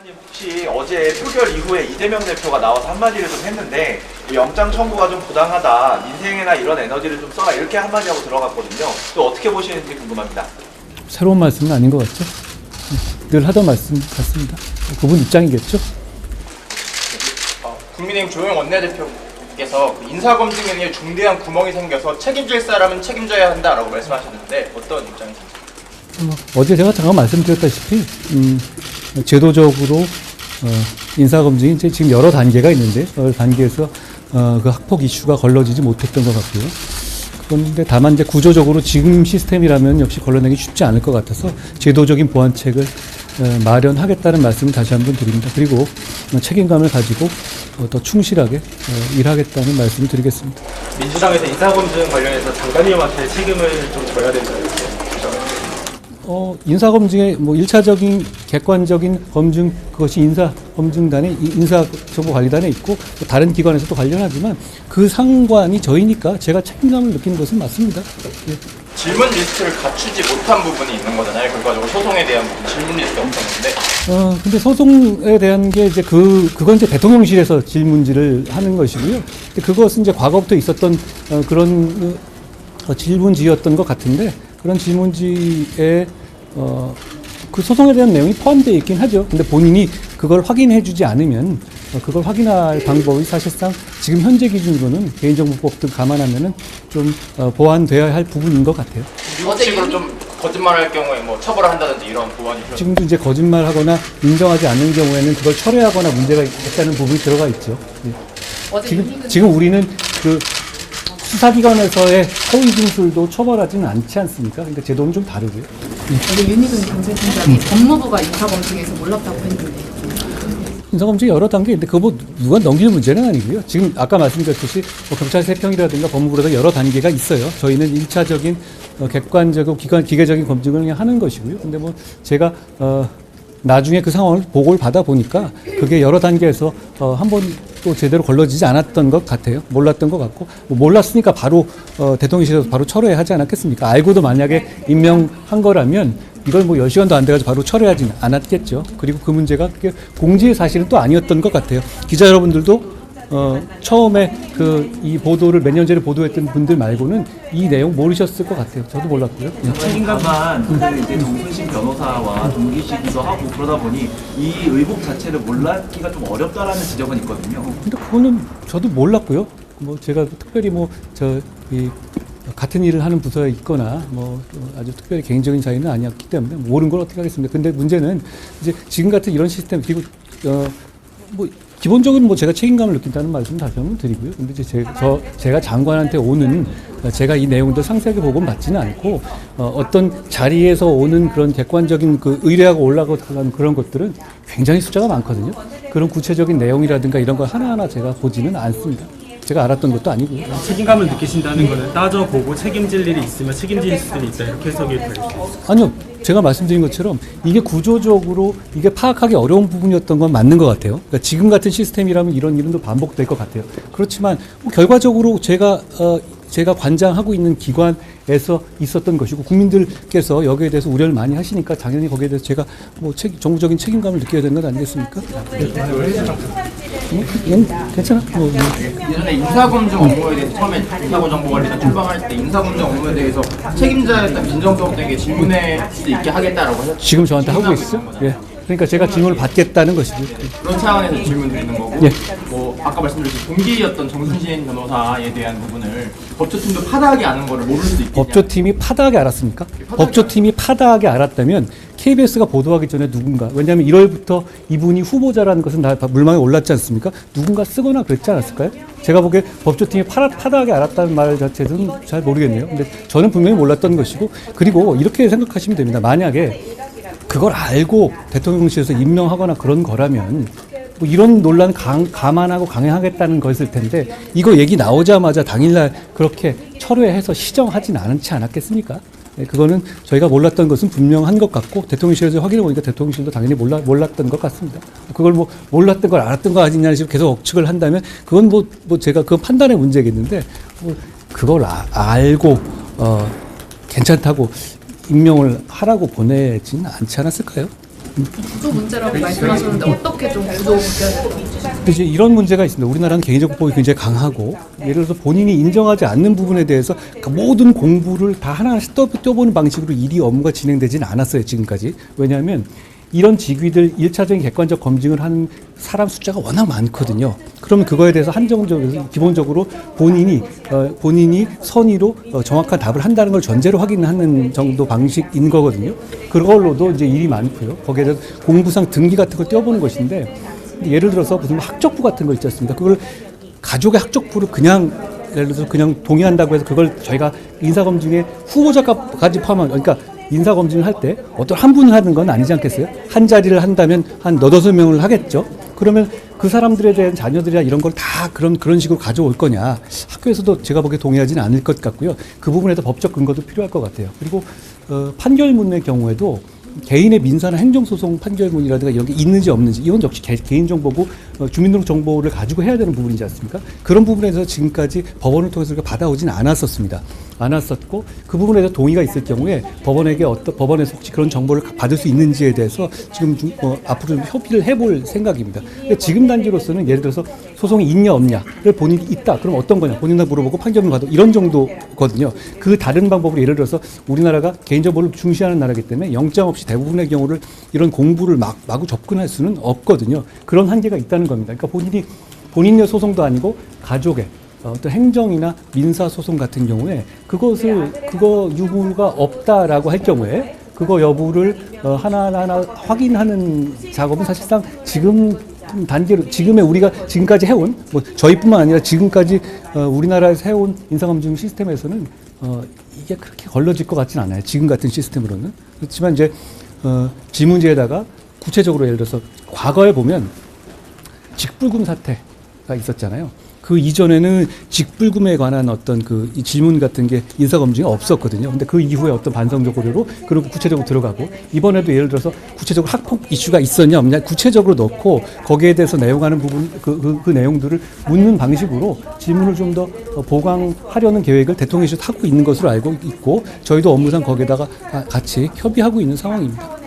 장관님 혹시 어제 표결 이후에 이재명 대표가 나와서 한마디를 좀 했는데 이 영장 청구가 좀 부당하다 인생이나 이런 에너지를 좀 써라 이렇게 한마디 하고 들어갔거든요. 또 어떻게 보시는지 궁금합니다. 새로운 말씀은 아닌 것 같죠? 늘 하던 말씀 같습니다. 그분 입장이겠죠? 어, 국민의힘 조영 원내대표께서 그 인사검증에 중대한 구멍이 생겨서 책임질 사람은 책임져야 한다라고 말씀하셨는데 어떤 입장이신지? 어, 어제 제가 잠깐 말씀드렸다시피 음, 제도적으로 어, 인사검증이 이제 지금 여러 단계가 있는데 여러 단계에서 어, 그 학폭 이슈가 걸러지지 못했던 것 같고요. 그런데 다만 이제 구조적으로 지금 시스템이라면 역시 걸러내기 쉽지 않을 것 같아서 제도적인 보완책을 어, 마련하겠다는 말씀을 다시 한번 드립니다. 그리고 어, 책임감을 가지고 어, 더 충실하게 어, 일하겠다는 말씀을 드리겠습니다. 민주당에서 인사검증 관련해서 장관님한테 책임을 좀 져야 된다 이렇게 주장을 어, 인사검증의 뭐 1차적인 객관적인 검증, 그것이 인사검증단에, 이- 인사정보관리단에 있고, 또 다른 기관에서도 관련하지만 그 상관이 저희니까 제가 책임감을 느끼는 것은 맞습니다. 예. 질문 리스트를 갖추지 못한 부분이 있는 거잖아요. 결과적으로 소송에 대한 부분 질문 리스트 없었는데 어, 근데 소송에 대한 게 이제 그, 그건 이제 대통령실에서 질문지를 하는 것이고요. 근데 그것은 이제 과거부터 있었던 어, 그런 어, 질문지였던 것 같은데 그런 질문지에 어, 그 소송에 대한 내용이 포함되어 있긴 하죠. 근데 본인이 그걸 확인해 주지 않으면 어, 그걸 확인할 방법이 사실상 지금 현재 기준으로는 개인정보법 등 감안하면은 좀 어, 보완되어야 할 부분인 것 같아요. 미국식으로 좀 거짓말할 경우에 뭐 처벌을 한다든지 이런 보완이 필요. 지금도 이제 거짓말하거나 인정하지 않는 경우에는 그걸 철회하거나 문제가 있다는 부분이 들어가 있죠. 예. 지금 지금 우리는 그 수사기관에서의 허위 진술도 처벌하지는 않지 않습니까? 그러니까 제도는 좀 다르고요. 어제 윤희근 경제팀장이 법무부가 인사검증에서 몰랐다고 했는데 인사검증 여러 단계인데 그거 뭐 누가 넘기는 문제는 아니고요. 지금 아까 말씀드렸듯이 뭐 경찰 세평이라든가 법무부라든가 여러 단계가 있어요. 저희는 일차적인 어, 객관적이고 기관, 기계적인 검증을 그냥 하는 것이고요. 근데 뭐 제가 어, 나중에 그 상황을 보고를 받아 보니까 그게 여러 단계에서 어, 한번 또 제대로 걸러지지 않았던 것 같아요. 몰랐던 것 같고 뭐 몰랐으니까 바로 어, 대통령실에서 바로 철회하지 않았겠습니까? 알고도 만약에 임명한 거라면 이걸 뭐 10시간도 안 돼가지고 바로 철회하지는 않았겠죠. 그리고 그 문제가 공지의 사실은 또 아니었던 것 같아요. 기자 여러분들도 어, 처음에 그 이 보도를 몇 년 전에 보도했던 분들 말고는 이 내용 모르셨을 것 같아요. 저도 몰랐고요. 예. 책임감만 그 이제 정순신 변호사와 동기시기도 하고 그러다 보니 이 의혹 자체를 몰랐기가 좀 어렵다라는 지적은 있거든요. 근데 그거는 저도 몰랐고요. 뭐 제가 특별히 뭐저이 같은 일을 하는 부서에 있거나 뭐 아주 특별히 개인적인 사이는 아니었기 때문에 모르는 걸 어떻게 하겠습니까? 근데 문제는 이제 지금 같은 이런 시스템 그리고 어뭐 기본적으로 뭐 제가 책임감을 느낀다는 말씀 다시 한번 드리고요. 근데 이제 제, 저 제가 장관한테 오는 어, 제가 이 내용들 상세하게 보고 받지는 않고 어, 어떤 자리에서 오는 그런 객관적인 그 의뢰하고 올라가는 그런 것들은 굉장히 숫자가 많거든요. 그런 구체적인 내용이라든가 이런 걸 하나하나 제가 보지는 않습니다. 제가 알았던 것도 아니고요. 책임감을 느끼신다는 거는 따져보고 책임질 일이 있으면 책임질 수도 있다 이렇게 해석이 될수 있어요. 아니요. 제가 말씀드린 것처럼 이게 구조적으로 이게 파악하기 어려운 부분이었던 건 맞는 것 같아요. 그러니까 지금 같은 시스템이라면 이런 일은 또 반복될 것 같아요. 그렇지만 뭐 결과적으로 제가 어, 제가 관장하고 있는 기관에서 있었던 것이고 국민들께서 여기에 대해서 우려를 많이 하시니까 당연히 거기에 대해서 제가 뭐 책, 정부적인 책임감을 느껴야 되는 것 아니겠습니까? 뭐, 그건 괜찮아. 뭐, 뭐. 예전에 인사검증 업무에 대해서 처음에 인사정보관리단 출범할 때 인사검증 업무에 대해서 책임자였던 민정수석에게 질문할 수 있게 하겠다라고 하셨죠. 지금 저한테 하고 계시죠? 예. 그러니까 제가 질문을 받겠다는 것이죠. 그런 차원에서 질문 드리는 거고 예. 뭐 아까 말씀드렸듯이 동기였던 정순신 변호사에 대한 부분을 법조팀도 파다하게 아는 거를 모를 수 있겠냐 법조팀이 파다하게 알았습니까? 법조팀이 파다하게 알았다면 KBS가 보도하기 전에 누군가 왜냐하면 1월부터 이분이 후보자라는 것은 다 물망에 올랐지 않습니까? 누군가 쓰거나 그랬지 않았을까요? 제가 보기에 법조팀이 파다, 파다하게 알았다는 말 자체는 잘 모르겠네요. 근데 저는 분명히 몰랐던 것이고 그리고 이렇게 생각하시면 됩니다. 만약에 그걸 알고 대통령실에서 임명하거나 그런 거라면 뭐 이런 논란 강, 감안하고 강행하겠다는 거였을 텐데 이거 얘기 나오자마자 당일날 그렇게 철회해서 시정하진 않지 않았겠습니까? 네, 그거는 저희가 몰랐던 것은 분명한 것 같고 대통령실에서 확인해 보니까 대통령실도 당연히 몰라, 몰랐던 것 같습니다. 그걸 뭐 몰랐던 걸 알았던 거 아니냐는 식으로 계속 억측을 한다면 그건 뭐, 뭐 제가 그 판단의 문제겠는데 뭐 그걸 아- 알고 어, 괜찮다고 임명을 하라고 보내지는 않지 않았을까요? 구조 문제라고 말씀하셨는데 어떻게 좀 구조? 근데 이제 이런 문제가 있습니다. 우리나라는 개인정보법이 굉장히 강하고 예를 들어서 본인이 인정하지 않는 부분에 대해서 그 모든 공부를 다 하나하나씩 떠, 떠보는 방식으로 일이 업무가 진행되지는 않았어요. 지금까지. 왜냐하면 이런 직위들 일차적인 객관적 검증을 하는 사람 숫자가 워낙 많거든요. 그러면 그거에 대해서 한정적으로 기본적으로 본인이 어, 본인이 선의로 어, 정확한 답을 한다는 걸 전제로 확인하는 정도 방식인 거거든요. 그걸로도 이제 일이 많고요. 거기에 대해서 공부상 등기 같은 걸 떼어보는 것인데 예를 들어서 무슨 학적부 같은 거 있지 않습니까? 그걸 가족의 학적부를 그냥 예를 들어서 그냥 동의한다고 해서 그걸 저희가 인사검증에 후보자까지 포함한 그러니까 인사검증을 할 때 어떤 한 분을 하는 건 아니지 않겠어요? 한 자리를 한다면 한 너다섯 명을 하겠죠. 그러면 그 사람들에 대한 자녀들이나 이런 걸 다 그런 그런 식으로 가져올 거냐? 학교에서도 제가 보기에 동의하지는 않을 것 같고요. 그 부분에서 법적 근거도 필요할 것 같아요. 그리고 어, 판결문의 경우에도 개인의 민사나 행정소송 판결문이라든가 이런 게 있는지 없는지 이건 역시 개, 개인정보고 어, 주민등록 정보를 가지고 해야 되는 부분이지 않습니까? 그런 부분에서 지금까지 법원을 통해서 우리가 받아오지는 않았었습니다. 않았었고 그 부분에 대해서 동의가 있을 경우에 법원에게 어떤 법원에서 혹시 그런 정보를 받을 수 있는지에 대해서 지금 중- 어, 앞으로 좀 협의를 해볼 생각입니다. 근데 지금 단계로서는 예를 들어서 소송이 있냐 없냐를 본인이 있다. 그럼 어떤 거냐? 본인한테 물어보고 판결을 받고 이런 정도거든요. 그 다른 방법으로 예를 들어서 우리나라가 개인정보를 중시하는 나라이기 때문에 영장 없이 대부분의 경우를 이런 공부를 막 마구 접근할 수는 없거든요. 그런 한계가 있다는 겁니다. 그러니까 본인이 본인의 소송도 아니고 가족의 어, 어떤 행정이나 민사 소송 같은 경우에 그것을 그거 유무가 없다라고 할 경우에 그거 여부를 어, 하나하나 확인하는 작업은 사실상 지금 단계로 지금의 우리가 지금까지 해온 뭐 저희뿐만 아니라 지금까지 어, 우리나라에서 해온 인사검증 시스템에서는 어, 이게 그렇게 걸러질 것 같지는 않아요. 지금 같은 시스템으로는 그렇지만 이제 어, 지문제에다가 구체적으로 예를 들어서 과거에 보면 직불금 사태가 있었잖아요. 그 이전에는 직불금에 관한 어떤 그이 질문 같은 게 인사 검증이 없었거든요. 근데 그 이후에 어떤 반성적 고려로 그리고 구체적으로 들어가고 이번에도 예를 들어서 구체적으로 학폭 이슈가 있었냐 없냐 구체적으로 넣고 거기에 대해서 내용하는 부분 그, 그, 그 내용들을 묻는 방식으로 질문을 좀 더 보강하려는 계획을 대통령실에서 하고 있는 것으로 알고 있고 저희도 업무상 거기에다가 같이 협의하고 있는 상황입니다.